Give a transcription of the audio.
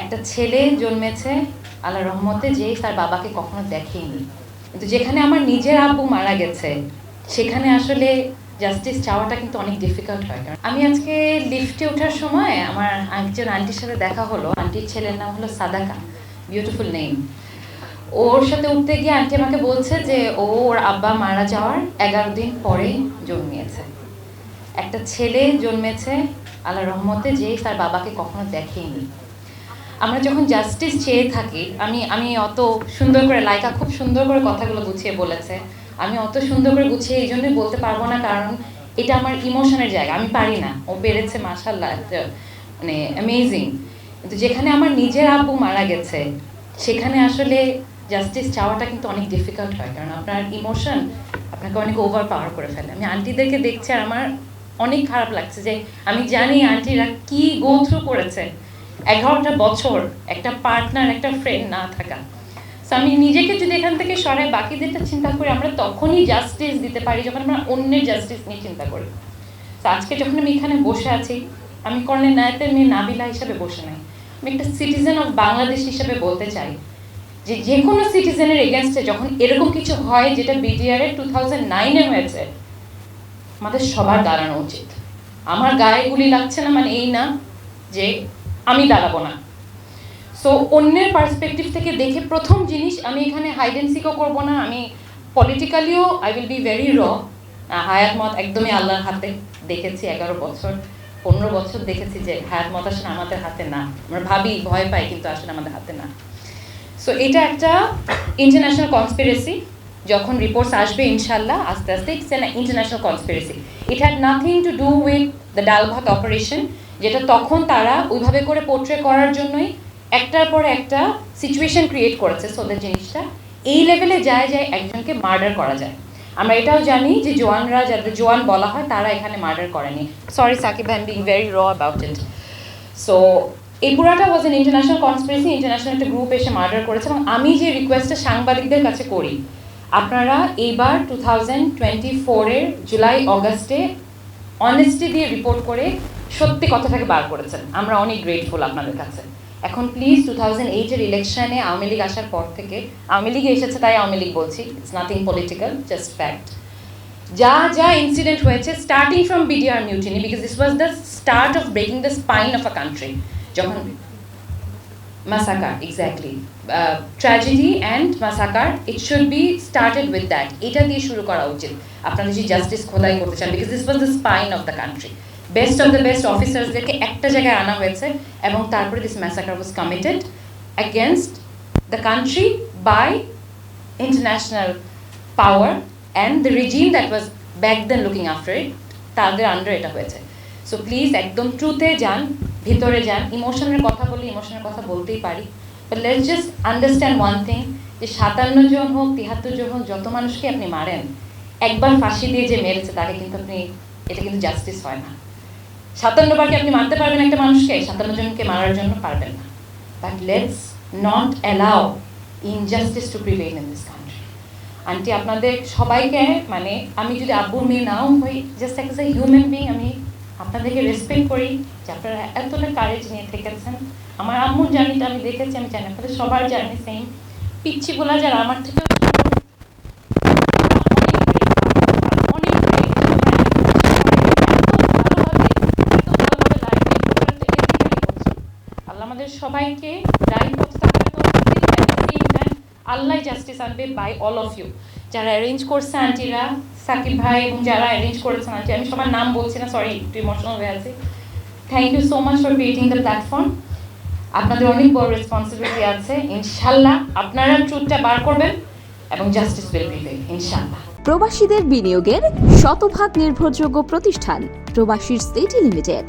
একটা ছেলে জন্মেছে আল্লাহ রহমতে যে তার বাবাকে কখনো দেখেনি কিন্তু যেখানে আমার নিজের আব্বু মারা গেছে, সেখানে আসলে জাস্টিস চাওয়াটা কিন্তু অনেক ডিফিকাল্ট হয়। কারণ আমি আজকে লিফটে ওঠার সময় আমার একজন আন্টির সাথে দেখা হলো। আন্টির ছেলের নাম হলো সাদাকা বিউটিফুল নেম ওর সাথে উঠতে গিয়ে আন্টি আমাকে বলছে যে, ও, ওর আব্বা মারা যাওয়ার এগারো দিন পরে জন্মিয়েছে। একটা ছেলে জন্মেছে আল্লাহ রহমতে যে তার বাবাকে কখনো দেখেনি আমরা যখন জাস্টিস চেয়ে থাকি, আমি আমি অত সুন্দর করে লাইকা খুব সুন্দর করে কথাগুলো গুছিয়ে বলেছে। আমি অত সুন্দর করে গুছিয়ে এই জন্যই বলতে পারব না, কারণ এটা আমার ইমোশনের জায়গা, আমি পারি না। ও পেরেছে মাসাল্লাহ মানে অ্যামেজিং কিন্তু যেখানে আমার নিজের আব্বু মারা গেছে, সেখানে আসলে জাস্টিস চাওয়াটা কিন্তু অনেক ডিফিকাল্ট হয়, কারণ আপনার ইমোশন আপনাকে অনেক ওভার পাওয়ার করে ফেলে। আমি আন্টিদেরকে দেখছি আর আমার অনেক খারাপ লাগছে যে, আমি জানি আন্টিরা কি গো থ্রু করেছে। এগারোটা বছর একটা পার্টনার একটা ফ্রেন্ড না থাকা। সো আমি নিজেকে যদি এখান থেকে সরাই, বাকিদেরটা চিন্তা করি আমরা তখনই জাস্টিস দিতে পারি, যখন আমরা অন্যের জাস্টিস নিয়ে চিন্তা করি। তো আজকে যখন আমি এখানে বসে আছি, আমি কর্ণের নায়তের মেয়ে নাবিলা হিসাবে বসে নাই। আমি একটা সিটিজেন অফ বাংলাদেশ হিসাবে বলতে চাই যে যে কোনো সিটিজেনের এগেনস্টে যখন এরকম কিছু হয়, যেটা বিডিআর এর টু থাউজেন্ড নাইনে হয়েছে, আমাদের সবার দাঁড়ানো উচিত। আমার গায়ে গুলি লাগছে না মানে এই না যে আমি দাঁড়াবো না। সো অন্যের পার্সপেক্টিভ থেকে দেখে প্রথম জিনিস আমি এখানে হাইডেন্সিকও করব না, আমি পলিটিক্যালিও I will be very raw হায়াত মত একদমই আল্লাহর হাতে দেখেছি, এগারো বছর, পনেরো বছর দেখেছি যে হায়াত মত আসলে আমাদের হাতে না। আমরা ভাবি, ভয় পাই, কিন্তু আসলে আমাদের হাতে না। সো এটা একটা ইন্টারন্যাশনাল কনস্পিরেসি যখন রিপোর্টস আসবে ইনশাল্লাহ আস্তে আস্তে it's an international conspiracy it had nothing to do with the dal bhat operation যেটা তখন তারা ওইভাবে করে পোর্ট্রে করার জন্যই একটার পর একটা সিচুয়েশন ক্রিয়েট করেছে। সোদের জিনিসটা এই লেভেলে যায় যায় একজনকে মার্ডার করা যায়। আমরা এটাও জানি যে জোয়ানরা যাদের জোয়ান বলা হয়, তারা এখানে মার্ডার করেনি। Sorry Shakib I'm being very raw about it so এই পুরাটা was an international conspiracy international একটা গ্রুপ এসে মার্ডার করেছে এবং আমি যে রিকোয়েস্টটা সাংবাদিকদের কাছে করি, আপনারা এইবার টু থাউজেন্ড টোয়েন্টি ফোরের জুলাই অগাস্টে অনেস্টি দিয়ে রিপোর্ট করে সত্যি কথাটাকে বার করেছেন। আমরা অনেক গ্রেটফুল আপনাদের কাছে। এখন প্লিজ টু থাউজেন্ড এইটের ইলেকশনে আওয়ামী লীগ আসার পর থেকে, আওয়ামী লীগ এসেছে তাই আওয়ামী লীগ বলছি it's nothing political just fact যা যা ইনসিডেন্ট হয়েছে starting from BDR mutiny because this was the start of breaking the spine of a country যখন massacre exactly tragedy and massacre it should be started with that এটা দিয়ে শুরু করা উচিত। আপনারা যদি জাস্টিস খোদাই করতে চান because this was the spine of the country best of the best অফিসার্সদেরকে একটা জায়গায় আনা হয়েছে এবং তারপরে this massacre was committed against the country by international power and the regime that was back then looking after it, তাদের under এটা হয়েছে। So please একদম ট্রুথে যান, ভিতরে যান ইমোশনের কথা বলি ইমোশনের কথা বলতেই পারি। But let's just understand one thing যে সাতান্ন জন হোক তিয়াত্তর জন হোক, যত মানুষকে আপনি মারেন, একবার ফাঁসি দিয়ে যে মেরেছে, তাকে কিন্তু আপনি, এটা কিন্তু জাস্টিস হয় না। সাতান্নবার কি আপনি মারতে পারবেন একটা মানুষকে, সাতান্ন জনকে মারার জন্য পারবেন না। But let's not allow injustice to prevail in this country aunty আপনাদের সবাইকে মানে আমি যদি আব্বুর মেয়ে নাও হই just as a human being আমি আপনাদেরকে রেসপেক্ট করি যে আপনারা এতটা কারেজ নিয়ে থেকেছেন। আমার আম্মুর জার্নিটা আমি দেখেছি, আমি জানি, আপনাদের সবার জার্নি সেম পিচ্ছি বলা যারা, আমার থেকেও ছোট, অনেক great, আল্লাহ আমাদের সবাইকে রাইট আল্লাহ জাস্টিস আনবে বাই অল অফ ইউ যারা অ্যারেঞ্জ করছে আন্টিরা সাকিব ভাই, এবং যারা অ্যারেঞ্জ করেছেন আন্টি আমি সবার নাম বলছি না সরি একটু ইমোশনাল হয়ে আছি। Thank you so much for creating the platform আপনাদের অনেক বড় রেসপন্সিবিলিটি আছে ইনশাল্লাহ আপনারা ট্রুথটা বার করবেন এবং জাস্টিস উইল প্রিভেল ইনশাল্লাহ প্রবাসীদের বিনিয়োগের শতভাগ নির্ভরযোগ্য প্রতিষ্ঠান প্রবাসীর সিটি লিমিটেড